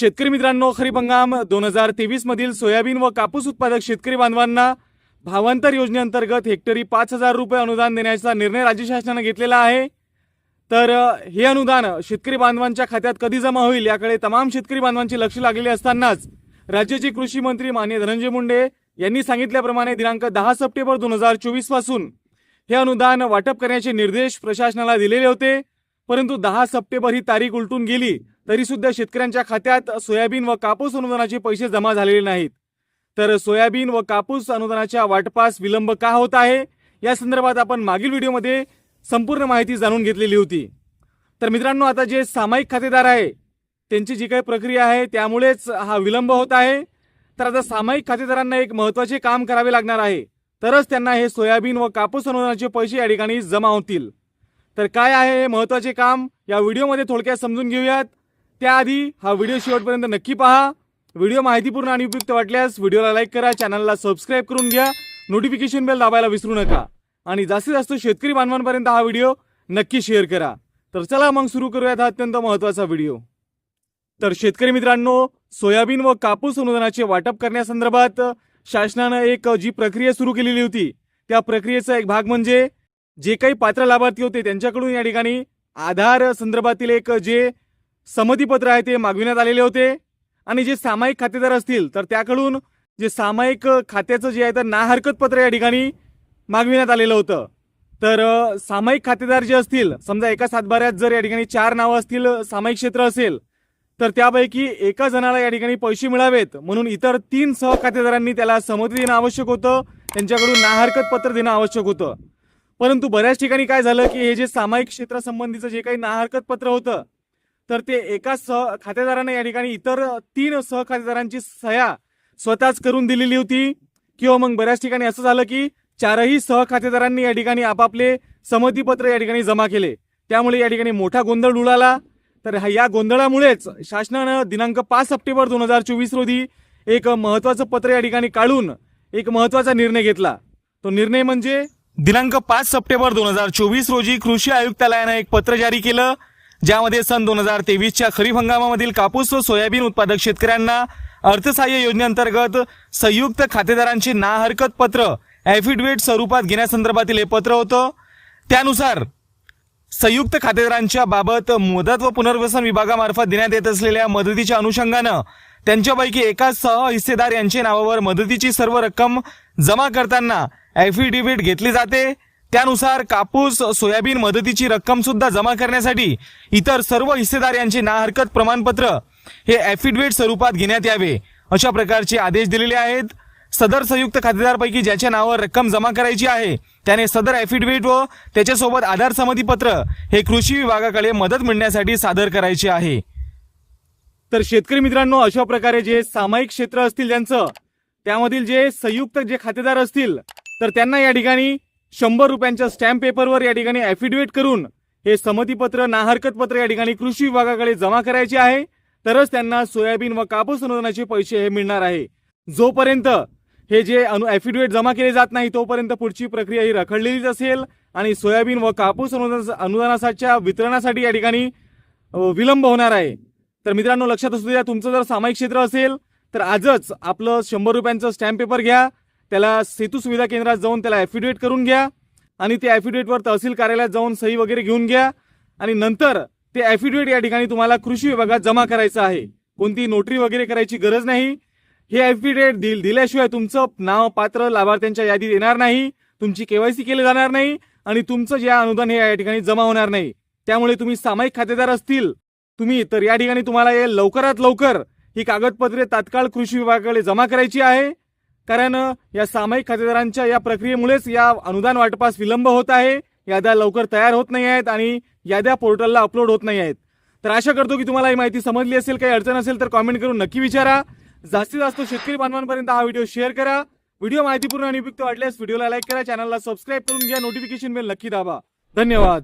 शेतकरी मित्रांनो खरीप हंगाम दोन हजार तेवीस मधील सोयाबीन व कापूस उत्पादक शेतकरी बांधवांना भावांतर योजनेअंतर्गत हेक्टरी पाच हजार रुपये अनुदान देण्याचा निर्णय राज्य शासनानं घेतलेला आहे. तर हे अनुदान शेतकरी बांधवांच्या खात्यात कधी जमा होईल याकडे तमाम शेतकरी बांधवांचे लक्ष लागलेले असतानाच राज्याचे कृषी मंत्री मान्य धनंजय मुंडे यांनी सांगितल्याप्रमाणे दिनांक दहा सप्टेंबर दोन हजार चोवीसपासून हे अनुदान वाटप करण्याचे निर्देश प्रशासनाला दिलेले होते. परंतु दहा सप्टेंबर ही तारीख उलटून गेली. तरी सुद्धा शेतकऱ्यांच्या खात्यात सोयाबीन व कापूस अनुदानाचे पैसे जमा झालेले नाहीत. तर सोयाबीन व कापूस अनुदानाच्या वाटपास विलंब का होत आहे? या संदर्भात आपण मागील व्हिडिओमध्ये संपूर्ण माहिती जाणून घेतलेली होती. तर मित्रांनो आता जे सामायिक खातेदार आहे त्यांची जी काही प्रक्रिया आहे त्यामुळेच हा विलंब होत आहे. तर आता सामायिक खातेदारांना एक महत्त्वाचे काम करावे लागणार आहे. तरच त्यांना हे सोयाबीन व कापूस अनुदानाचे पैसे या ठिकाणी जमा होतील. तर काय आहे हे महत्त्वाचे काम? या व्हिडिओमध्ये थोडक्यात समजून घेऊयात. त्याआधी हा व्हिडिओ शेवटपर्यंत नक्की पहा. व्हिडिओ माहितीपूर्ण आणि उपयुक्त वाटल्यास व्हिडिओला लाईक करा चॅनलला सबस्क्राईब करून घ्या. नोटिफिकेशन बेल दाबायला विसरू नका. आणि जास्तीत जास्त शेतकरी बांधवांपर्यंत हा व्हिडिओ नक्की शेअर करा. तर चला मग सुरू करूयात हा अत्यंत महत्त्वाचा व्हिडिओ. तर शेतकरी मित्रांनो सोयाबीन व कापूस अनुदानाचे वाटप करण्यासंदर्भात शासनानं एक जी प्रक्रिया सुरू केलेली होती त्या प्रक्रियेचा एक भाग म्हणजे जे काही पात्र लाभार्थी होते त्यांच्याकडून या ठिकाणी आधार संदर्भातील एक जे संमतीपत्र आहे ते मागविण्यात आलेले होते. आणि जे सामायिक खातेदार असतील तर त्याकडून जे सामायिक खात्याचं जे आहे तर ना हरकत पत्र या ठिकाणी मागविण्यात आलेलं होतं. तर सामायिक खातेदार जे असतील समजा एका सातबाऱ्यात जर या ठिकाणी चार नावं असतील सामायिक क्षेत्र असेल तर त्यापैकी एका जणाला या ठिकाणी पैसे मिळावेत. म्हणून इतर तीन सह खातेदारांनी त्याला समती देणं आवश्यक होतं. त्यांच्याकडून नाहरकत पत्र देणं आवश्यक होतं. परंतु बऱ्याच ठिकाणी काय झालं की हे जे सामायिक क्षेत्रासंबंधीचं जे काही नाहरकत पत्र होतं तर ते एका सह खातेदाराने या ठिकाणी इतर तीन सह खातेदारांची सह्या स्वतःच करून दिलेली होती. किंवा मग बऱ्याच ठिकाणी असं झालं की चारही सह खातेदारांनी या ठिकाणी आपापले संमतीपत्र या ठिकाणी जमा केले. त्यामुळे या ठिकाणी मोठा गोंधळ उडाला. तर हा- या गोंधळामुळेच शासनानं दिनांक पाच सप्टेंबर दोन हजार चोवीस रोजी एक महत्वाचं पत्र या ठिकाणी काढून एक महत्त्वाचा निर्णय घेतला. तो निर्णय म्हणजे दिनांक पाच सप्टेंबर दोन हजार चोवीस रोजी कृषी आयुक्तालयानं एक पत्र जारी केलं. ज्यामध्ये सन दोन हजार तेवीसच्या खरीप हंगामामधील कापूस व सोयाबीन उत्पादक शेतकऱ्यांना अर्थसहाय्य योजनेअंतर्गत संयुक्त खातेदारांची ना हरकत पत्र ॲफिडेविट स्वरूपात घेण्यासंदर्भातील हे पत्र होतं. त्यानुसार संयुक्त खातेदारांच्या बाबत मुदत व पुनर्वसन विभागामार्फत देण्यात येत असलेल्या मदतीच्या अनुषंगानं त्यांच्यापैकी एका सह हिस्सेदार यांच्या नावावर मदतीची सर्व रक्कम जमा करताना ॲफिडेविट घेतली जाते. त्यानुसार कापूस सोयाबीन मदतीची रक्कम सुद्धा जमा करण्यासाठी इतर सर्व हिस्सेदार यांचे ना हरकत प्रमाणपत्र हे ॲफिडेव्हिट स्वरूपात घेण्यात यावे अशा प्रकारचे आदेश दिलेले आहेत. सदर संयुक्त खातेदारपैकी ज्याच्या नावावर रक्कम जमा करायची आहे त्याने सदर ॲफिडेव्हिट व त्याच्यासोबत आधार संमतीपत्र हे कृषी विभागाकडे मदत मिळण्यासाठी सादर करायचे आहे. तर शेतकरी मित्रांनो अशा प्रकारे जे सामायिक क्षेत्र असतील त्यांचं त्यामधील जे संयुक्त जे खातेदार असतील तर त्यांना या ठिकाणी शंभर रुपयांच्या स्टॅम्प पेपरवर या ठिकाणी ॲफिडेव्हिट करून हे संमतीपत्र नाहरकत पत्र या ठिकाणी कृषी विभागाकडे जमा करायचे आहे. तरच त्यांना सोयाबीन व कापूस अनुदानाचे पैसे हे मिळणार आहे. जोपर्यंत हे जे अनु ॲफिडेव्हिट जमा केले जात नाही तोपर्यंत पुढची प्रक्रिया ही रखडलेलीच असेल आणि सोयाबीन व कापूस अनुदान अनुदानाच्या वितरणासाठी या ठिकाणी विलंब होणार आहे. तर मित्रांनो लक्षात असू द्या तुमचं जर सामायिक क्षेत्र असेल तर आजच आपलं शंभर रुपयांचं स्टॅम्प पेपर घ्या. त्याला सेतू सुविधा केंद्रात जाऊन त्याला ॲफिडेविट करून घ्या आणि त्या ॲफिडेविटवर तहसील कार्यालयात जाऊन सही वगैरे घेऊन घ्या. आणि नंतर ते ॲफिडेविट या ठिकाणी तुम्हाला कृषी विभागात जमा करायचं आहे. कोणती नोटरी वगैरे करायची गरज नाही. हे ॲफिडेविट दिल दिल्याशिवाय तुमचं नाव पात्र लाभार्थ्यांच्या यादीत येणार नाही. तुमची केवायसी केली जाणार नाही आणि तुमचं जे अनुदान हे या ठिकाणी जमा होणार नाही. त्यामुळे तुम्ही सामायिक खातेदार असतील. तुम्ही तर या ठिकाणी तुम्हाला हे लवकरात लवकर ही कागदपत्रे तात्काळ कृषी विभागाकडे जमा करायची आहे. कारण या सामायिक खातेदारांच्या या प्रक्रियेमुळेच या अनुदान वाटपास विलंब होत आहे. याद्या लवकर तयार होत नाही आहेत आणि याद्या पोर्टलला अपलोड होत नाही आहेत. तर आशा करतो की तुम्हाला ही माहिती समजली असेल काही अडचण असेल तर कॉमेंट करून नक्की विचारा. जास्तीत जास्त शेतकरी बांधवांपर्यंत हा व्हिडिओ शेअर करा. व्हिडिओ माहितीपूर्ण आणि उपयुक्त वाटल्यास व्हिडिओला लाईक करा चॅनलला सबस्क्राईब करून घ्या नोटिफिकेशन बेल नक्की दाबा. धन्यवाद.